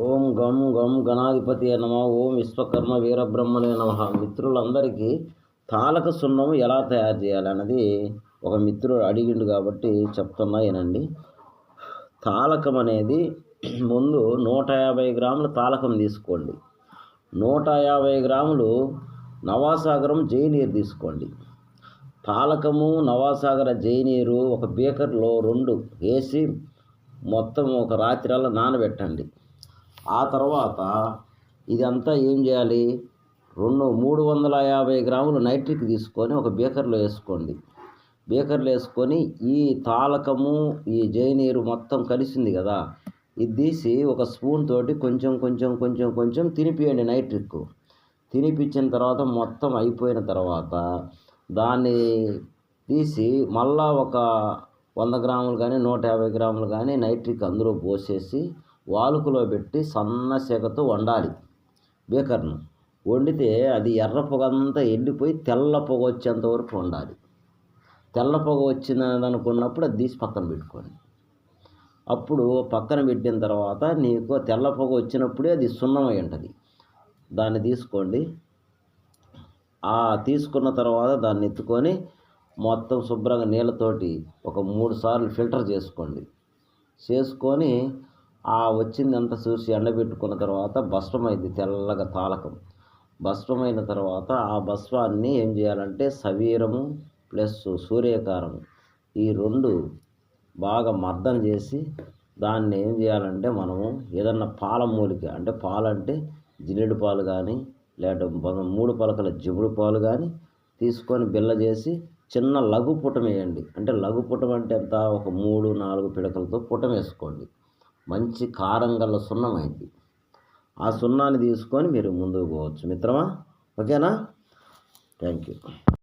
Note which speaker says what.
Speaker 1: ఓం గం గం గణాధిపతి నమ ఓం విశ్వకర్మ వీరబ్రహ్మనే నమ. మిత్రులందరికీ తాలక సున్నం ఎలా తయారు చేయాలన్నది ఒక మిత్రుడు అడిగిండు కాబట్టి చెప్తున్నా ఏనండి తాలకం అనేది ముందు నూట యాభై గ్రాముల తాలకం తీసుకోండి. నూట యాభై గ్రాములు నవాసాగరం జైనీరు తీసుకోండి. తాలకము నవాసాగర జైనీరు ఒక బీకర్లో రెండు వేసి మొత్తం ఒక రాత్రి నానబెట్టండి. ఆ తర్వాత ఇదంతా ఏం చేయాలి? రెండు మూడు వందల యాభై గ్రాములు నైట్రిక్ తీసుకొని ఒక బీకర్లో వేసుకోండి. బీకర్లో వేసుకొని ఈ తాలకము ఈ జైనీరు మొత్తం కలిసింది కదా ఇది తీసి ఒక స్పూన్ తోటి కొంచెం కొంచెం కొంచెం కొంచెం తినిపియండి నైట్రిక్. తినిపించిన తర్వాత మొత్తం అయిపోయిన తర్వాత దాన్ని తీసి మళ్ళా ఒక వంద గ్రాములు కానీ నూట యాభై గ్రాములు కానీ నైట్రిక్ అందులో పోసేసి వాలుకలో పెట్టి సన్న సెగతో వండాలి. బీకర్ను వండితే అది ఎర్ర పొగ అంతా ఎండిపోయి తెల్ల పొగ వచ్చేంత వరకు వండాలి. తెల్ల పొగ వచ్చిందని అనుకున్నప్పుడు అది తీసి పక్కన పెట్టుకోండి. అప్పుడు పక్కన పెట్టిన తర్వాత నీకు తెల్ల పొగ వచ్చినప్పుడే అది సున్నమై ఉంటుంది. దాన్ని తీసుకోండి. ఆ తీసుకున్న తర్వాత దాన్ని ఎత్తుకొని మొత్తం శుభ్రంగా నీళ్ళతోటి ఒక మూడు సార్లు ఫిల్టర్ చేసుకోండి. చేసుకొని ఆ వచ్చిందంతా చూసి ఎండబెట్టుకున్న తర్వాత భస్మమైంది తెల్లగా తాలకం. భస్మమైన తర్వాత ఆ భస్మాన్ని ఏం చేయాలంటే సవీరము ప్లస్ సూర్యకారము ఈ రెండు బాగా మర్దన చేసి దాన్ని ఏం చేయాలంటే మనము ఏదన్నా పాల మూలిక అంటే పాలంటే జిల్లెడు పాలు కానీ లేదా మూడు పలకల జిబుడు పాలు కానీ తీసుకొని బిల్ల చేసి చిన్న లఘు పుటం వేయండి. అంటే లఘు పుటం అంటే ఎంత? ఒక మూడు నాలుగు పిడకలతో పుటం వేసుకోండి. మంచి కారం గల సున్నం అయింది. ఆ సున్నాన్ని తీసుకొని మీరు ముందుకు పోవచ్చు మిత్రమా? ఓకేనా? Thank you